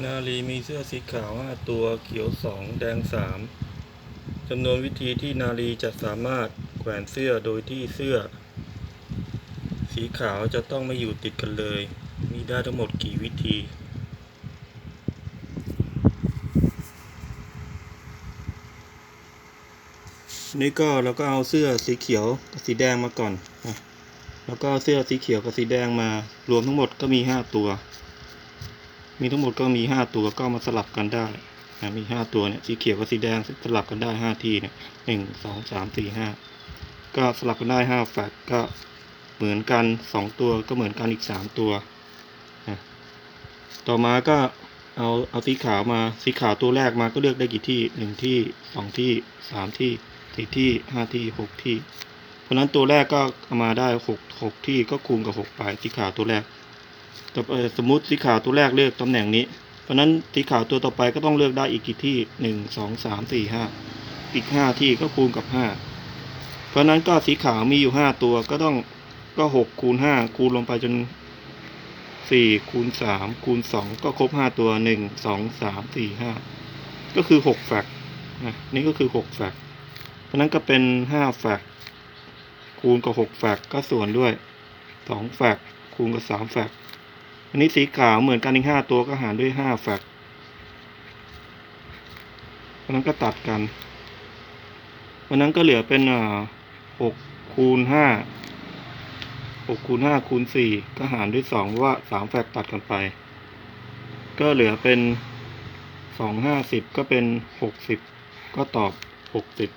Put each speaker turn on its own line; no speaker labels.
นาลีมีเสื้อสีขาวห้าตัวเขียวสองแดงสามจำนวนวิธีที่นาลีจะสามารถแขวนเสื้อโดยที่เสื้อ สีขาวจะต้องไม่อยู่ติดกันเลย มีได้ทั้งหมดกี่วิธีนี่ก็เราก็เอาเสื้อสีเขียวกับสีแดงมาก่อน แล้วก็เอาเสื้อสีเขียวกับสีแดงมารวมทั้งหมดก็มีห้าตัว มีทั้งหมดก็มีห้าตัวก็มาสลับกันได้นะมีห้าตัวเนี่ยสีเขียวกับสีแดงสลับกันได้ห้าทีเนี่ยหนึ่งสองสามสี่ห้าก็สลับกันได้ห้าแฟกก็เหมือนกันสองตัวก็เหมือนกันอีกสามตัวนะต่อมาก็เอาเอาสีขาวมาสีขาวตัวแรกมาก็เลือกได้กี่ที่หนึ่งที่สองที่สามที่สี่ที่ห้าที่หกที่ เพราะนั้นตัวแรกก็เอามาได้หกหกที่ก็คูณกับหกไปสีขาวตัวแรก สมมุติสีขาวตัวแรกเลือกตำแหน่งนี้ เพราะนั้นสีขาวตัวต่อไปก็ต้องเลือกได้อีกกี่ที่หนึ่งสองสามสี่ห้าอีกห้าที่ก็คูณกับห้าเพราะนั้นก็สีขาวมีอยู่ห้าตัวก็ต้องก็หกคูณห้าคูณลงไปจนสี่คูณสามคูณสองก็ครบห้าตัวหนึ่งสองสามสี่ห้าก็คือหกแฟกนะนี่ก็คือหกแฟกเพราะนั้นก็เป็นห้าแฟกคูณกับหกแฟกก็ส่วนด้วยสองแฟกคูณกับสามแฟก อันนี้สีขาวเหมือนกันอีกห้าตัวก็หารด้วยห้าแฟกเพราะนั้นก็ตัดกัน วันนั้นก็เหลือเป็นอ่าหกคูณห้าหกคูณห้าคูณสี่ก็หารด้วยสองว่าสามแฟกตัดกันไป ก็เหลือเป็นสองห้าสิบก็เป็นหกสิบก็ตอบหกสิบ